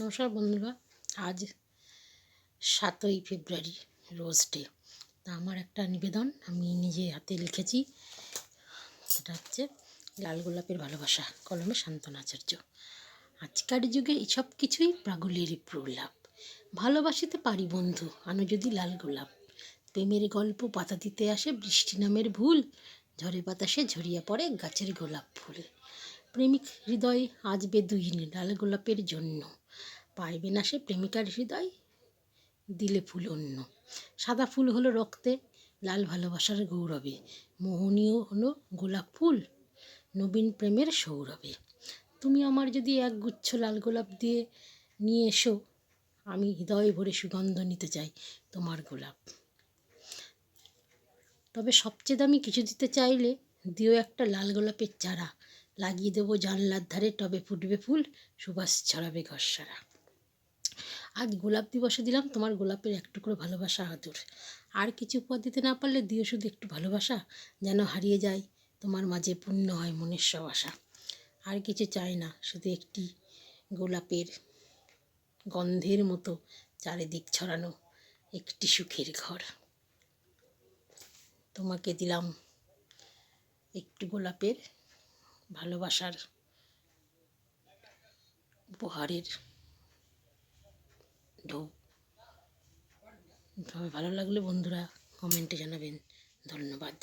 নমস্কার বন্ধুরা, আজ সাতই ফেব্রুয়ারি, রোজ ডে। তা আমার একটা নিবেদন, আমি নিজে হাতে লিখেছি। সেটা হচ্ছে লাল গোলাপের ভালোবাসা, কলমে শান্তন আচার্য। আজকার যুগে এসব কিছুই প্রাগুলেরই প্রলাপ। ভালোবাসিতে পারি বন্ধু, আনো যদি লাল গোলাপ। প্রেমের গল্প পাতা দিতে আসে বৃষ্টি নামের ভুল, ঝড়ে বাতাসে ঝরিয়ে পড়ে গাছের গোলাপ ফুল। প্রেমিক হৃদয় আজ বেদুইন লাল গোলাপের জন্য। পাইবে না সে প্রেমিকার হৃদয় দিলে ফুল অন্য। সাদা ফুল হলো রক্তে, লাল ভালোবাসার গৌরবে। মোহনীয় হলো গোলাপ ফুল, নবীন প্রেমের সৌরভে। তুমি আমার যদি এক গুচ্ছ লাল গোলাপ দিয়ে নিয়ে এসো, আমি হৃদয় ভরে সুগন্ধ নিতে চাই তোমার গোলাপ। তবে সবচেয়ে দামি কিছু দিতে চাইলে দিও একটা লাল গোলাপের চারা। লাগিয়ে দেবো জানলার ধারে, টবে ফুটবে ফুল, সুবাস ছড়াবে ঘর সারা। আজ গোলাপ দিবসে দিলাম, তোমার গোলাপের এক টুকরো ভালোবাসা আদর। আর কিছু উপহার দিতে না পারলে দিও শুধু একটু ভালোবাসা, যেন হারিয়ে যায় তোমার মাঝে পূর্ণ হয় মনের সব আশা। আর কিছু চাই না, শুধু একটি গোলাপের গন্ধের মতো চারিদিক ছড়ানো, একটি সুখের ঘর। তোমাকে দিলাম একটু গোলাপের ভালোবাসার উপহারের ঢৌ তবে ভালো লাগলে বন্ধুরা কমেন্টে জানাবেন। ধন্যবাদ।